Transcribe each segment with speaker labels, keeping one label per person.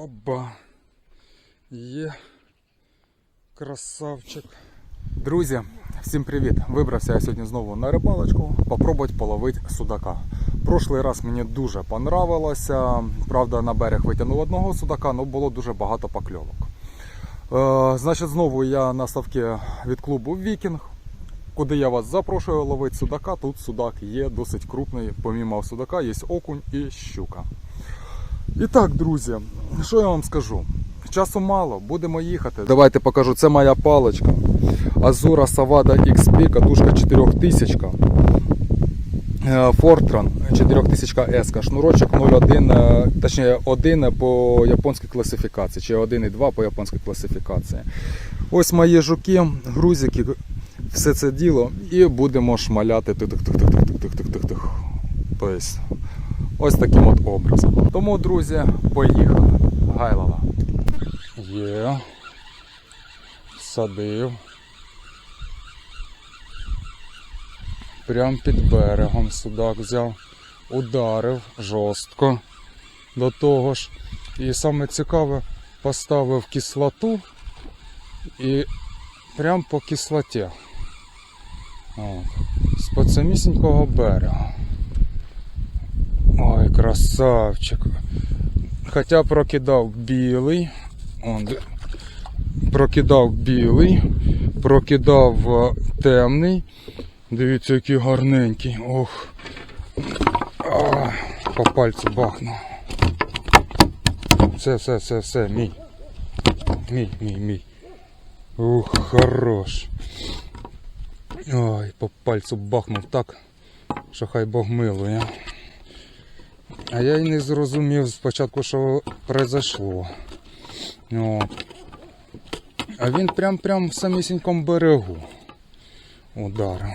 Speaker 1: Оба. Є. Красавчик. Друзі, всім привіт! Вибрався я сьогодні знову на рибалочку, попробувати половити судака. Прошлий раз мені дуже понравилося. Правда, на берег витягнув одного судака, але було дуже багато покльовок. Е, значить, знову я на ставки від клубу Вікінг, куди я вас запрошую ловити судака. Тут судак є досить крупний. Помімо судака є окунь і щука. І так, друзі, що я вам скажу? Часу мало, будемо їхати. Давайте покажу. Це моя паличка. Azura Savada XP, катушка 4000. Е, Fortran 4000 S, шнурочок 01, е, точніше 1 по японській класифікації, чи 1,2 по японській класифікації. Ось мої жуки, грузики, все це діло, і будемо шмаляти тих-тих-тих-тих-тих-тих-тих-тих. Тобто, ось таким от образом. Тому, друзі, поїхали. Гайлова. Є. Садив. Прям під берегом судак взяв, ударив жорстко до того ж. І саме цікаве, поставив кислоту і прям по кислоті. От. З-под самісінького берега. Красавчик. Хоча прокидав білий. Он, прокидав білий, прокидав е, темний. Дивіться, який гарненький. Ох. А, по пальцю бахнув. Все, все, все, все, мій. Мій, мій, мій. Ух, хорош. Ой, по пальцю бахнув так, що хай Бог милує. А я й не зрозумів спочатку, що произошло. От. А він прям-прям в самісінькому берегу ударив.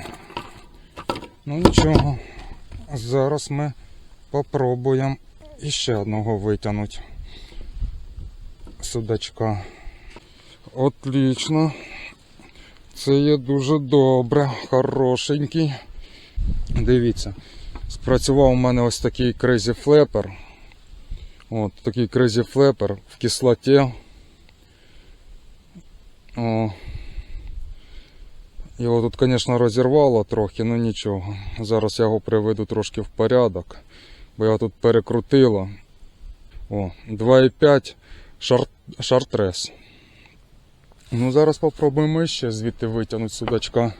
Speaker 1: Ну нічого. Зараз ми попробуємо іще одного витягнути. Судачка. Отлично. Це є дуже добре, хорошенький. Дивіться, спрацював у мене ось такий Crazy Flapper. От такий Crazy Flapper в кислоті. О. Його тут, звісно, розірвало трохи, але нічого. Зараз я його приведу трошки в порядок, бо його тут перекрутило. О, 2,5 шар... шартрес. Ну, зараз попробуємо ще звідти витягнути судачка.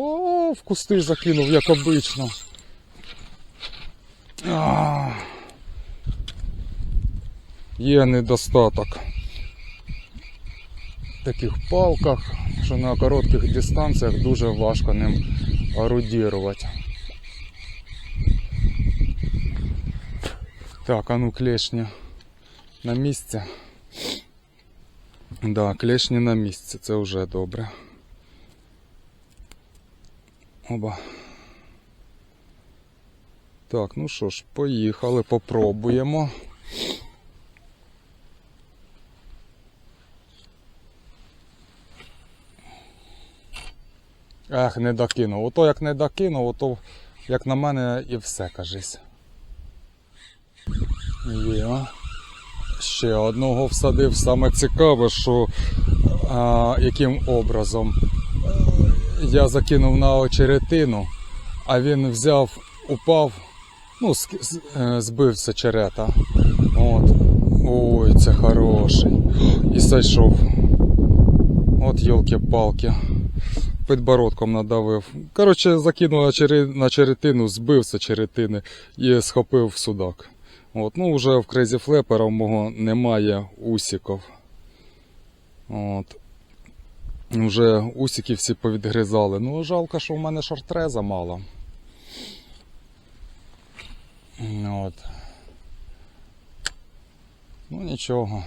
Speaker 1: О, в кусти закинув, як обично. А, Є недостаток таких палках, що на коротких дистанціях дуже важко ним орудірувати. Так, а ну клешні на місці. Да, клешні на місці, це вже добре. Оба. Так, ну що ж, поїхали, попробуємо. Ех, не докинув. Ото як не докинув, ото, як на мене, і все, кажись. Є. Ще одного всадив. Саме цікаве, що а, яким образом я закинув на очеретину, а він взяв, упав, ну, е, збився черета. От. Ой, це хороший. І зайшов. От йолки-палки. Підбородком надавив. Коротше, закинув на, черетину, збився черетини і схопив судак. От, ну, вже в Flapper у мого немає усіків. От. Вже усики всі повідгризали. Ну, жалко, що в мене шартреза мало. От. Ну нічого.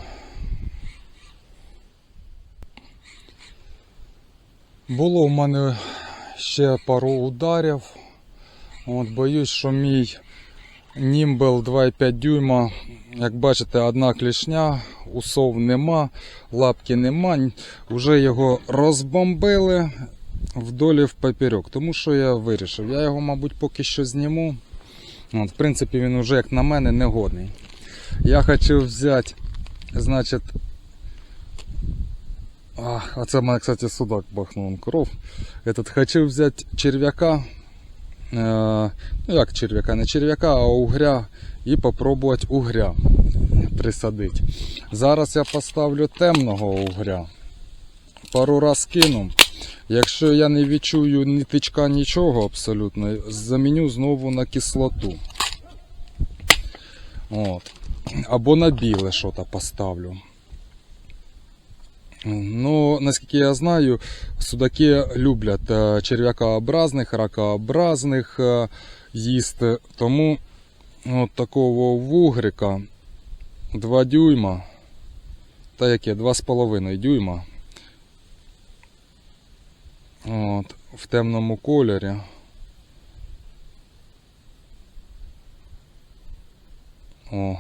Speaker 1: Було в мене ще пару ударів. От, боюсь, що мій Німбел 2,5 дюйма. Як бачите, одна клішня, усов нема, лапки нема. Вже його розбомбили. вдоль і впоперек. Тому що я вирішив. Я його, мабуть, поки що зніму. От, в принципі, він уже, як на мене, негодний. Я хочу взяти, значить. А це в мене, кстати, судак бахнув кров. Этот, хочу взяти черв'яка. Е, ну як черв'яка, не черв'яка, а угря. І попробувати угря присадити. Зараз я поставлю темного угря. Пару раз кину. Якщо я не відчую ні тичка, нічого абсолютно, заміню знову на кислоту. От. Або на біле щось поставлю. Ну, наскільки я знаю, судаки люблять е, черв'якообразних, ракообразних е, їсти. Тому от такого вугрика 2 дюйма. Та яке? 2,5 дюйма. От, в темному кольорі. О.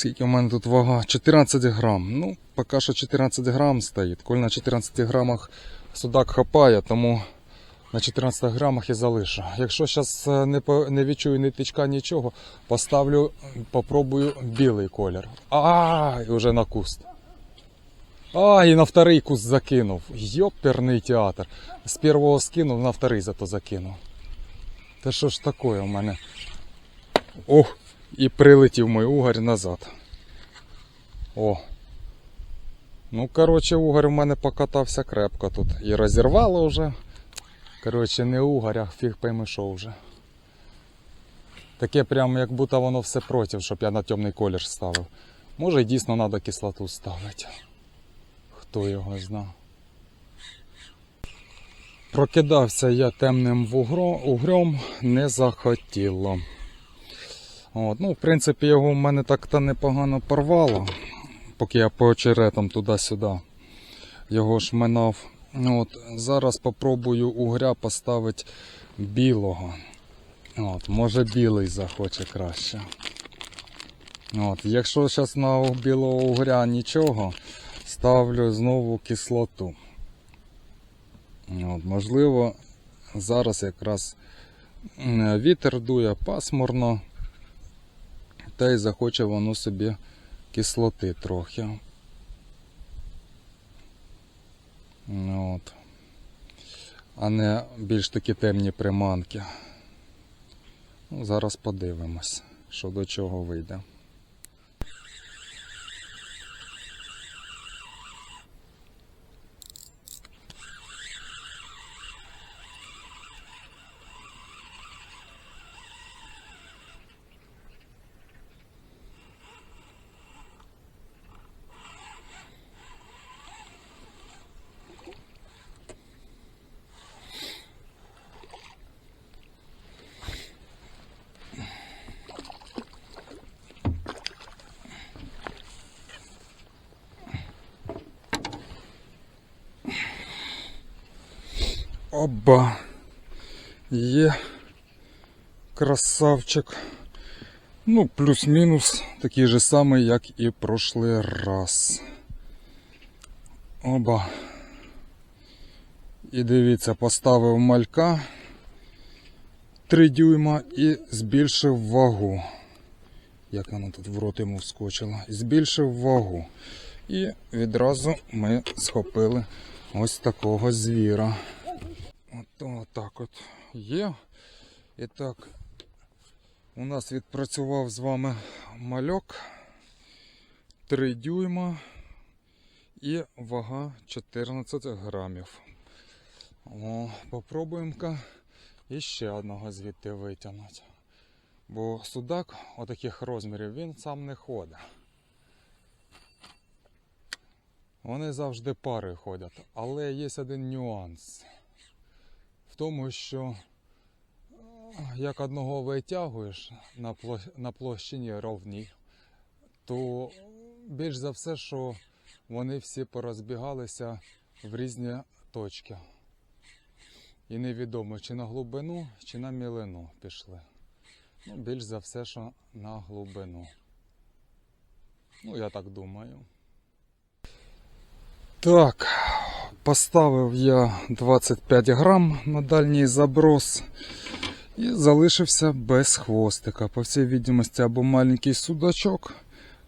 Speaker 1: Скільки в мене тут вага? 14 грам. Ну, поки що 14 грам стоїть. Коль на 14 грамах судак хапає, тому на 14 грамах і залишу. Якщо зараз не, по- не відчую ні тичка, нічого, поставлю, попробую білий колір. А, і вже на куст. А, і на вторий куст закинув. Йоперний театр. З першого скинув, на вторий зато закинув. Та що ж таке у мене? Ох, і прилетів мій угар назад. О. Ну, коротше, угар у мене покатався крепко тут. І розірвало вже. Коротше, не угар, а фіг пойми що вже. Таке прям як будто воно все проти, щоб я на темний колір ставив. Може дійсно треба кислоту ставити. Хто його зна. Прокидався я темним вугро- угрем, не захотіло. От, ну, в принципі, його в мене так-то непогано порвало, поки я по очеретам туди-сюди його ж От, зараз попробую угря поставити білого. От, може білий захоче краще. От, якщо зараз на білого угря нічого, ставлю знову кислоту. От, можливо, зараз якраз вітер дує пасмурно, та й захоче воно собі кислоти трохи. От. А не більш такі темні приманки. Ну, зараз подивимось, що до чого вийде. Оба. Є красавчик. Ну, плюс-мінус такий же самий, як і прошлий раз. Оба. І дивіться, поставив малька 3 дюйма і збільшив вагу. Як воно тут в рот йому вскочило. І збільшив вагу. І відразу ми схопили ось такого звіра. От, отак от є. І так, у нас відпрацював з вами мальок 3 дюйма і вага 14 грамів. О, попробуємо-ка іще одного звідти витягнути. Бо судак отаких розмірів він сам не ходить. Вони завжди пари ходять, але є один нюанс тому, що е, як одного витягуєш на, на площині ровній, то більш за все, що вони всі порозбігалися в різні точки. І невідомо, чи на глибину, чи на мілину пішли. Ну, більш за все, що на глибину. Ну, я так думаю. Так, Поставив я 25 грам на дальній заброс і залишився без хвостика. По всій відомості, або маленький судачок,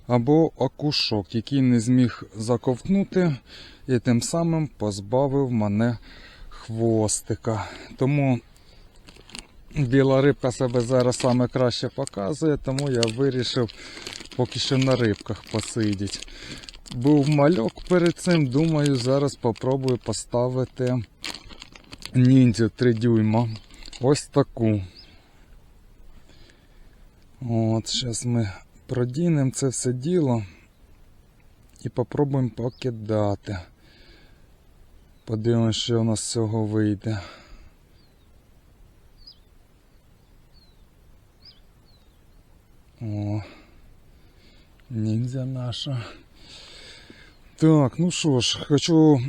Speaker 1: або окушок, який не зміг заковтнути і тим самим позбавив мене хвостика. Тому біла рибка себе зараз саме краще показує, тому я вирішив поки що на рибках посидіти. Був мальок перед цим, думаю, зараз попробую поставити ніндзю 3 дюйма. Ось таку. От, зараз ми продінемо це все діло і попробуємо покидати. Подивимось, що у нас з цього вийде. О, ніндзя наша. Так, ну що ж, хочу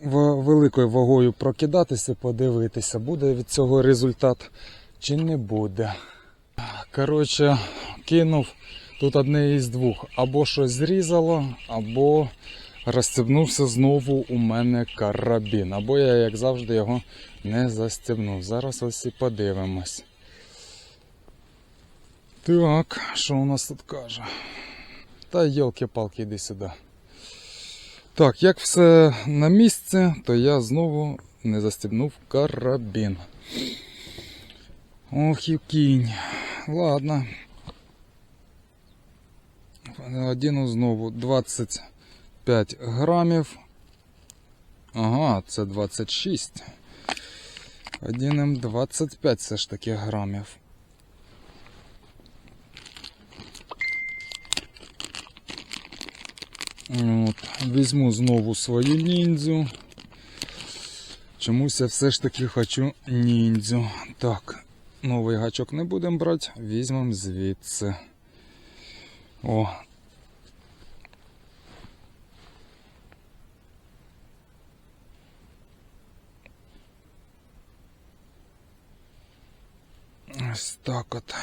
Speaker 1: великою вагою прокидатися, подивитися, буде від цього результат чи не буде. Коротше, кинув тут одне із двох. Або щось зрізало, або розстебнувся знову у мене карабін. Або я, як завжди, його не застебнув. Зараз ось і подивимось. Так, що у нас тут каже? Та йолки-палки, іди сюди. Так, як все на місці, то я знову не застібнув карабін. Ох, і кінь. Ладно. Одіну знову 25 грамів. Ага, це 26. Одінем 25 все ж таки грамів. От, візьму знову свою ніндзю. Чомусь я все ж таки хочу ніндзю. Так, новий гачок не будемо брати, візьмемо звідси. О. Ось так от.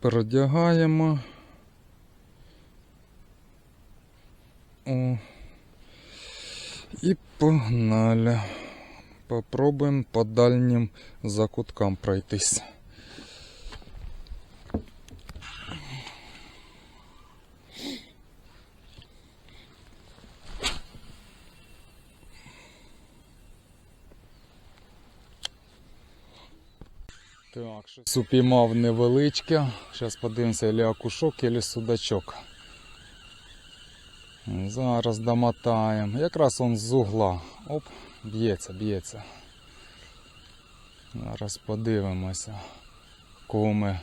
Speaker 1: Продягаємо. О. І погнали. Попробуємо по дальнім закуткам пройтись. Так, щось упіймав невеличке. Зараз подивимося, или окушок, или судачок. Зараз домотаємо. Якраз он з угла. Оп, б'ється, б'ється. Зараз подивимося, кого ми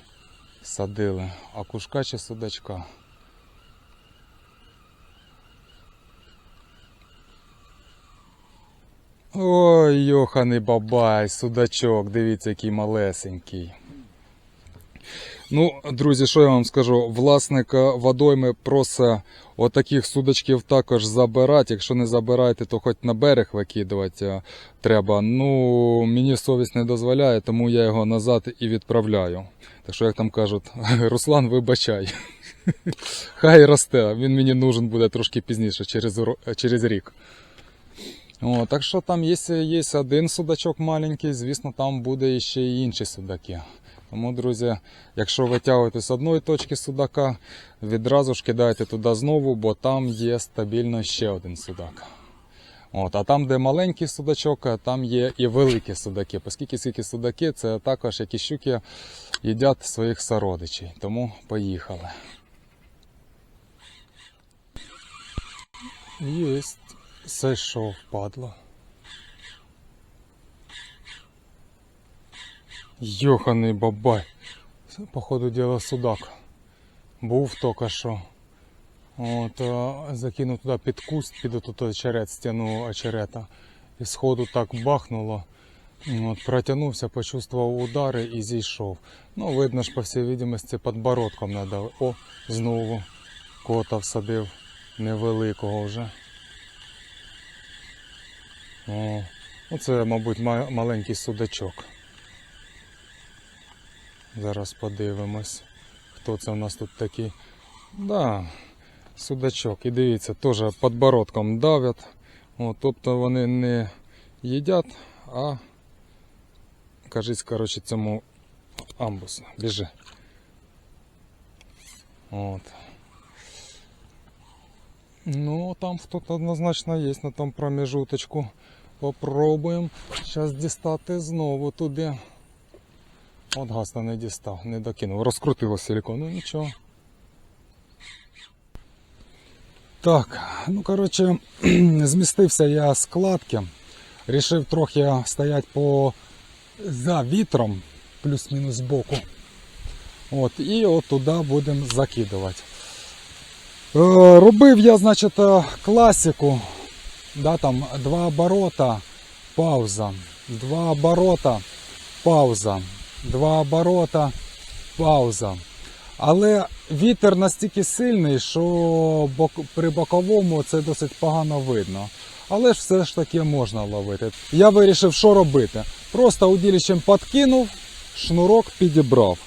Speaker 1: садили. Акушка чи судачка. Ой, йоханий бабай, судачок, дивіться, який малесенький. Ну, друзі, що я вам скажу? Власник е, водойми просить отаких судачків також забирати. Якщо не забираєте, то хоч на берег викидувати е, треба. Ну, мені совість не дозволяє, тому я його назад і відправляю. Так що, як там кажуть, Руслан, вибачай. Хай росте, він мені нужен буде трошки пізніше, через, через рік. О, так що там є, є один судачок маленький, звісно, там буде ще й інші судаки. Тому, друзі, якщо витягуєте з одної точки судака, відразу ж кидайте туди знову, бо там є стабільно ще один судак. От, а там, де маленький судачок, там є і великі судаки. Оскільки скільки судаки, це також які щуки їдять своїх сородичей. Тому поїхали. Єсть. Зайшов, падло. Йоханий бабай. Це, походу діло судак. Був тільки що. От, закинув туди під куст, під отут очерет, стіну очерета. І сходу так бахнуло. От, протягнувся, почувствував удари і зійшов. Ну, видно ж, по всій відомості, подбородком надав. О, знову кота всадив невеликого вже. О, ну це, мабуть, маленький судачок. Зараз подивимось, хто це у нас тут такий. Да, судачок. І дивіться, теж подбородком давлять. От, тобто вони не їдять, а кажись, коротше, цьому амбусу. Біжи. От. Ну, там хто-то однозначно є на тому промежуточку. Попробуємо зараз дістати знову туди. От гаста не дістав, не докинув. Розкрутило силикон, ну нічого. Так, ну коротше, змістився я з. Рішив трохи стояти по за вітром, плюс-мінус збоку. От, і от туди будемо закидувати. Е, робив я, значить, е, класику. Да, там два оборота, пауза. Два оборота, пауза. Два оборота, пауза. Але вітер настільки сильний, що при боковому це досить погано видно. Але ж все ж таки можна ловити. Я вирішив, що робити. Просто удилищем підкинув, шнурок підібрав.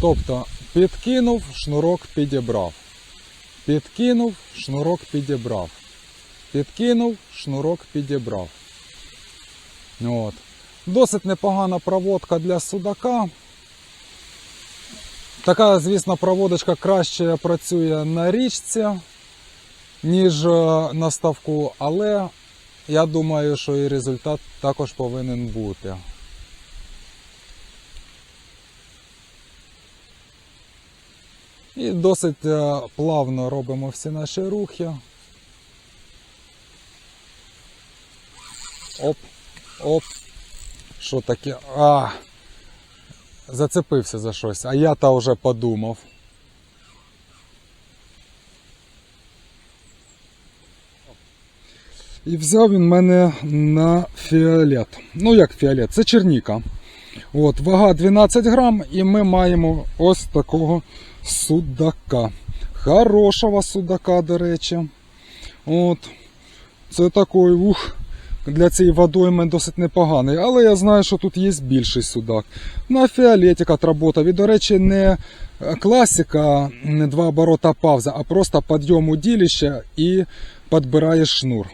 Speaker 1: Тобто підкинув, шнурок підібрав. Підкинув, шнурок підібрав. Підкинув, шнурок підібрав. От. Досить непогана проводка для судака. Така, звісно, проводочка краще працює на річці, ніж е, на ставку, але я думаю, що і результат також повинен бути. І досить е, плавно робимо всі наші рухи. Оп, оп. Що таке? А! Зацепився за щось, а я та вже подумав. І взяв він мене на фіолет. Ну як фіолет, це черніка. От, вага 12 грам, і ми маємо ось такого судака. Хорошого судака, до речі. От. Це такий ух. Для цієї водойми досить непоганий, але я знаю, що тут є більший судак. На фіолетик отработав. І, до речі, не класика, не два оборота пауза, а просто підйом удилища і підбираєш шнур.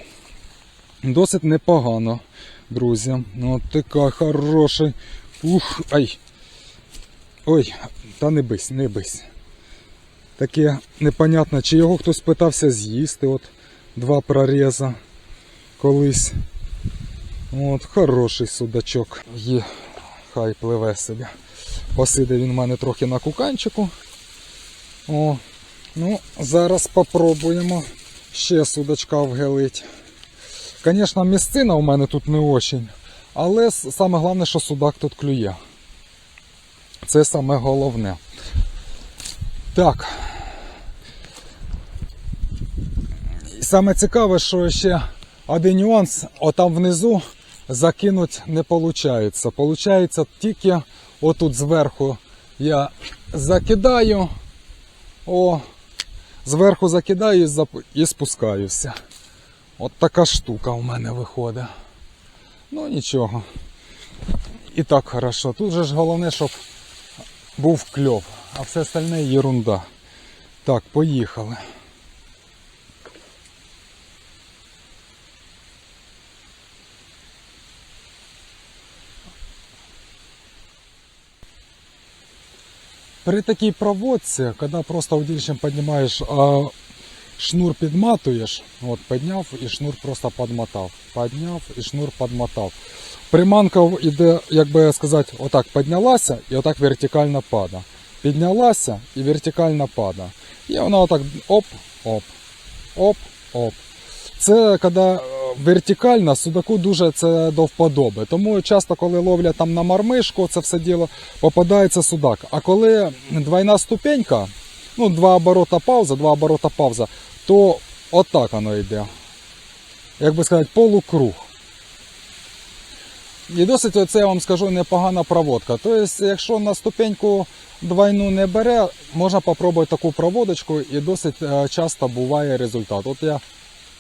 Speaker 1: Досить непогано, друзі. От така хороший. Ух, ай. Ой, та не бись, не бись. Таке непонятно, чи його хтось питався з'їсти. От два проріза колись. От, хороший судачок. Є, хай пливе собі. Посиде він в мене трохи на куканчику. О, ну, зараз попробуємо ще судачка вгелить. Звісно, місцина у мене тут не очень, але саме головне, що судак тут клює. Це саме головне. Так. І саме цікаве, що ще один нюанс, отам внизу закинути не виходить. Получається тільки отут зверху я закидаю, о, зверху закидаю і спускаюся. От така штука у мене виходить. Ну нічого. І так хорошо. Тут же ж головне, щоб був кльов, а все остальне ерунда. Так, поїхали. При такій проводці, коли просто удильщем піднімаєш, а шнур підматуєш, от підняв і шнур просто підмотав. Підняв і шнур підмотав. Приманка йде, як би сказати, отак піднялася і отак вертикально пада. Піднялася і вертикально пада. І вона отак оп, оп, оп, оп. Це коли вертикально, судаку дуже це до вподоби. Тому часто, коли ловлять там на мармишку, це все діло попадається судак. А коли двойна ступенька, ну, два оборота пауза, два оборота пауза, то отак воно йде. Як би сказати, полукруг. І досить оце я вам скажу непогана проводка. Тобто, якщо на ступеньку двойну не бере, можна спробувати таку проводочку і досить е, часто буває результат. От я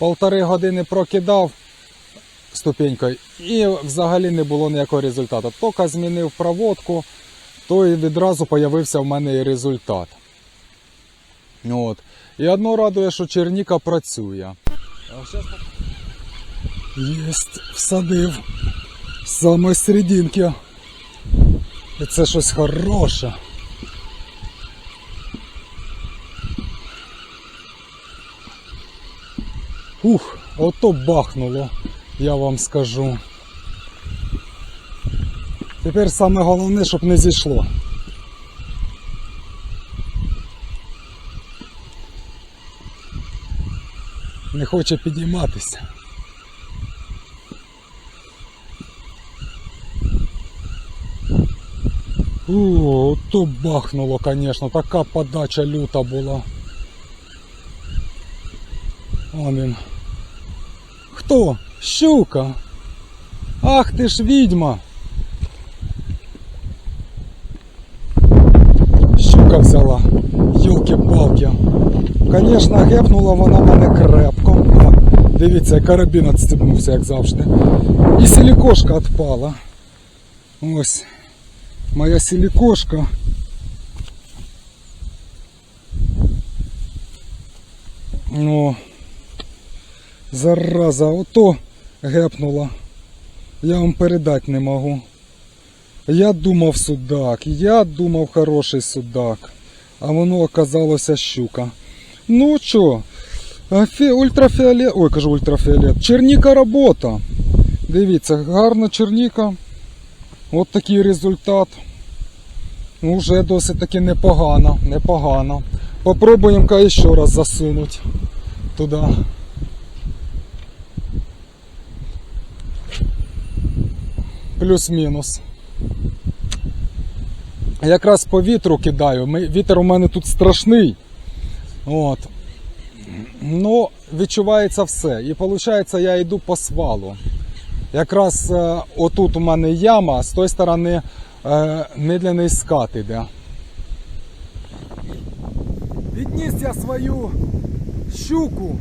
Speaker 1: полтори години прокидав ступенькою і взагалі не було ніякого результату. Тільки змінив проводку, то і відразу з'явився в мене і результат. От. І одно радує, що черніка працює. Єсть, всадив. З самої серединки. І це щось хороше. Ух, ото бахнуло, я вам скажу. Тепер саме головне, щоб не зійшло. Не хоче підійматися. О, то бахнуло, конечно, така подача люта була. Він. Хто? Щука? Ах ти ж відьма! Щука взяла. Йолки-палки. Конечно, гепнула вона мене крепко. Дивіться, карабін відстебнувся, як завжди. І силікошка відпала. Ось. Моя силікошка. Ну, зараза, ото гепнула. Я вам передати не можу. Я думав судак, я думав хороший судак, а воно оказалося щука. Ну що, фі- ультрафіолет, ой, кажу ультрафіолет, черніка робота. Дивіться, гарна черніка. От такий результат. Ну, вже досить таки непогано, непогано. Попробуємо ще раз засунути туди. Плюс-мінус. Якраз по вітру кидаю. Вітер у мене тут страшний. От. Ну, відчувається все. І виходить, я йду по свалу. Якраз е, отут у мене яма, з тої сторони е, медленний скат іде. Відніс я свою щуку.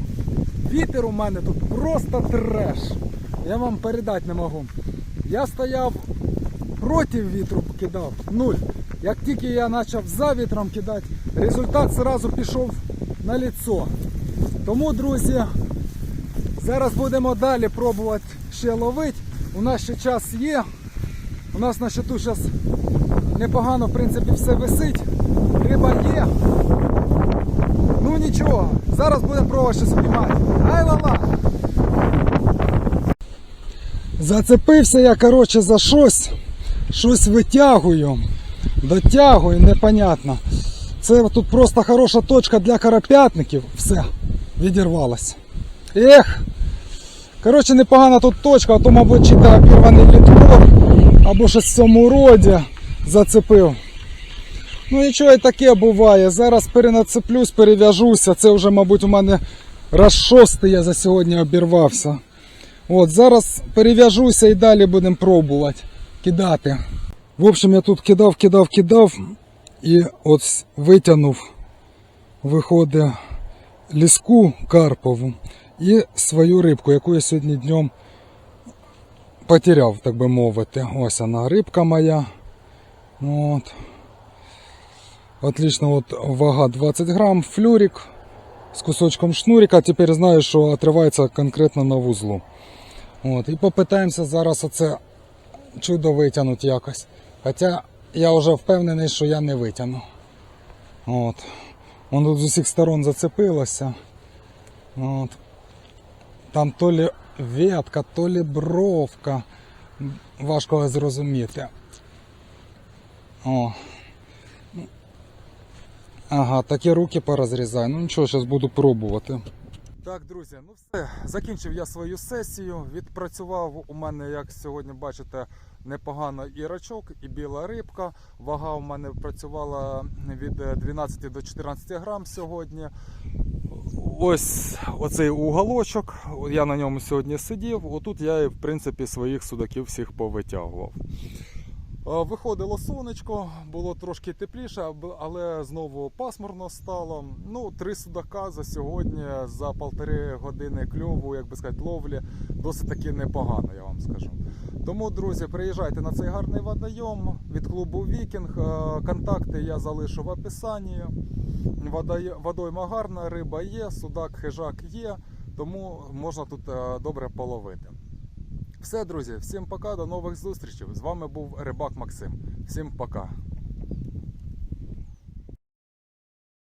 Speaker 1: Вітер у мене тут просто треш. Я вам передати не можу. Я стояв проти вітру кидав. Нуль. Як тільки я почав за вітром кидати, результат одразу пішов на ліцо. Тому, друзі, зараз будемо далі пробувати ще ловити. У нас ще час є. У нас на щиту зараз непогано, в принципі, все висить. Риба є. Ну нічого, зараз будемо пробувати щось обіймати. Ай ла-ла! Зацепився я, коротше, за щось. Щось витягую. Дотягую, непонятно. Це тут просто хороша точка для карапятників. Все, відірвалось. Ех! Коротше, непогана тут точка, а то, мабуть, чи то обірваний літкор, або щось в цьому роді зацепив. Ну нічого і таке буває. Зараз перенацеплюсь, перев'яжуся. Це вже, мабуть, у мене раз шостий я за сьогодні обірвався. От, зараз перев'яжуся і далі будемо пробувати кидати. В общем, я тут кидав, кидав, кидав і от витягнув, виходить, ліску карпову і свою рибку, яку я сьогодні днем потеряв, так би мовити. Ось вона, рибка моя. От. Отлично, от вага 20 грам, флюрик з кусочком шнурика. Тепер знаю, що отривається конкретно на вузлу. От, і попитаємося зараз оце чудо витягнути якось. Хоча я вже впевнений, що я не витягну. От. Воно з усіх сторон зацепилося. От. Там то лі ветка, то лі бровка. Важко зрозуміти. О. Ага, такі руки порозрізаю. Ну нічого, зараз буду пробувати. Так, друзі, ну все. Закінчив я свою сесію. Відпрацював у мене, як сьогодні бачите, непогано і рачок, і біла рибка. Вага у мене працювала від 12 до 14 грам сьогодні. Ось оцей уголочок. Я на ньому сьогодні сидів. Отут я, в принципі, своїх судаків всіх повитягував. Виходило сонечко, було трошки тепліше, але знову пасмурно стало. Ну, три судака за сьогодні за полтори години кльову, як би сказати, ловлі, досить таки непогано, я вам скажу. Тому, друзі, приїжджайте на цей гарний водойом від клубу Вікінг. Е, Контакти я залишу в описанні. Водойма гарна, риба є, судак, хижак є, тому можна тут е, добре половити. Все, друзі, всім пока, до нових зустрічей. З вами був рибак Максим. Всім пока.